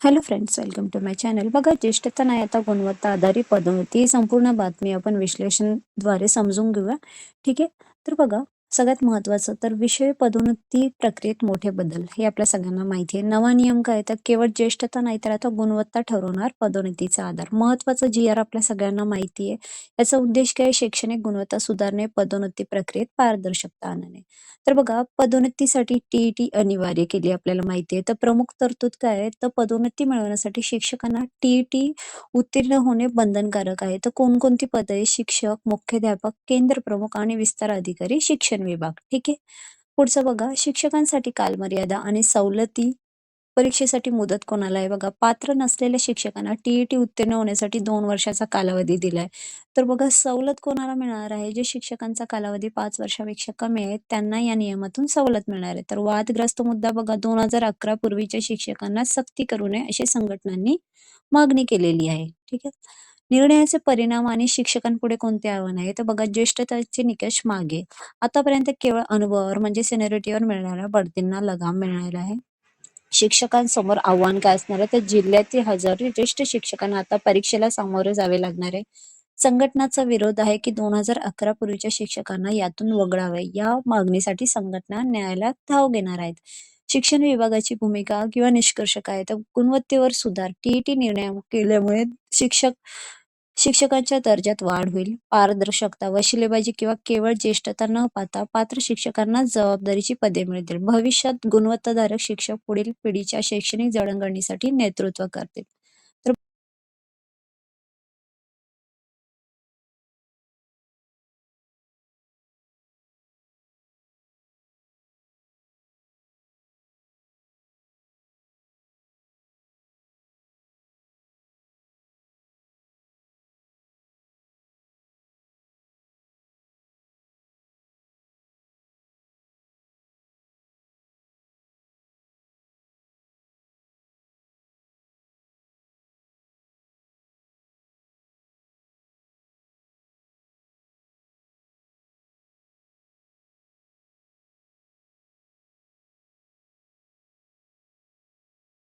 Hello friends welcome to my channel बघा ज्येष्ठता नाही आता गुणवत्ता आधारित पदोन्नती ही संपूर्ण बातमी आपण विश्लेषणद्वारे समजून घेऊया. ठीक आहे? तर बघा सगळ्यात महत्वाचं तर विषय पदोन्नती प्रक्रियेत मोठे बदल. हे आपल्या सगळ्यांना माहिती आहे. नवा नियम काय तर केवळ ज्येष्ठता नाही तर आता गुणवत्ता ठरवणार पदोन्नतीचा आधार. महत्वाचं जी आर आपल्या सगळ्यांना माहिती आहे याचा उद्देश काय? शैक्षणिक गुणवत्ता सुधारणे पदोन्नती प्रक्रियेत पारदर्शकता आणणे. तर बघा पदोन्नतीसाठी टीईटी अनिवार्य केली आपल्याला माहिती आहे. तर प्रमुख तरतूद काय आहे? तर पदोन्नती मिळवण्यासाठी शिक्षकांना टीईटी उत्तीर्ण होणे बंधनकारक आहे. तर कोणकोणती पदे शिक्षक मुख्याध्यापक केंद्र प्रमुख आणि विस्तार अधिकारी शिक्षक. शिक्षण विभाग ठीक आहे? पुढचं बघा शिक्षकांसाठी कालमर्यादा आणि सवलती परीक्षेसाठी मुदत कोणाला आहे? बघा पात्र नसलेल्या शिक्षकांना टीईटी उत्तीर्ण होण्यासाठी दोन वर्षाचा कालावधी दिलाय. तर बघा सवलत कोणाला मिळणार आहे? जे शिक्षकांचा कालावधी पाच वर्षापेक्षा कमी आहे त्यांना या नियमातून सवलत मिळणार आहे. तर वादग्रस्त मुद्दा बघा दोन हजार अकरा पूर्वीच्या शिक्षकांना सक्ती करू नये अशी संघटनांनी मागणी केलेली आहे ठीक आहे? निर्णयाचे परिणाम आणि शिक्षकांपुढे कोणते आव्हान आहे? तर बघा ज्येष्ठतेचे निकष मागे. आतापर्यंत केवळ अनुभवावर म्हणजे सिनेरिटीवर मिळणाऱ्या बढतींना लगाम मिळालेला आहे. शिक्षकांसमोर आव्हान काय असणार आहे? तर जिल्ह्यातील हजारो ज्येष्ठ शिक्षकांना आता परीक्षेला सामोरे जावे लागणार आहे. संघटनाचा विरोध आहे की दोन हजार अकरा पूर्वीच्या शिक्षकांना यातून वगळावे. या मागणीसाठी संघटना न्यायालयात धाव घेणार आहेत. शिक्षण विभागाची भूमिका किंवा निष्कर्ष काय? तर गुणवत्तेवर सुधार टीईटी निर्णय केल्यामुळे शिक्षक शिक्षकांच्या दर्जात वाढ होईल. पारदर्शकता वशिलेबाजी किंवा केवळ ज्येष्ठता न पाहता पात्र शिक्षकांना जबाबदारीची पदे मिळतील. भविष्यात गुणवत्ताधारक शिक्षक पुढील पिढीच्या शैक्षणिक जडणघडणीसाठी नेतृत्व करतील.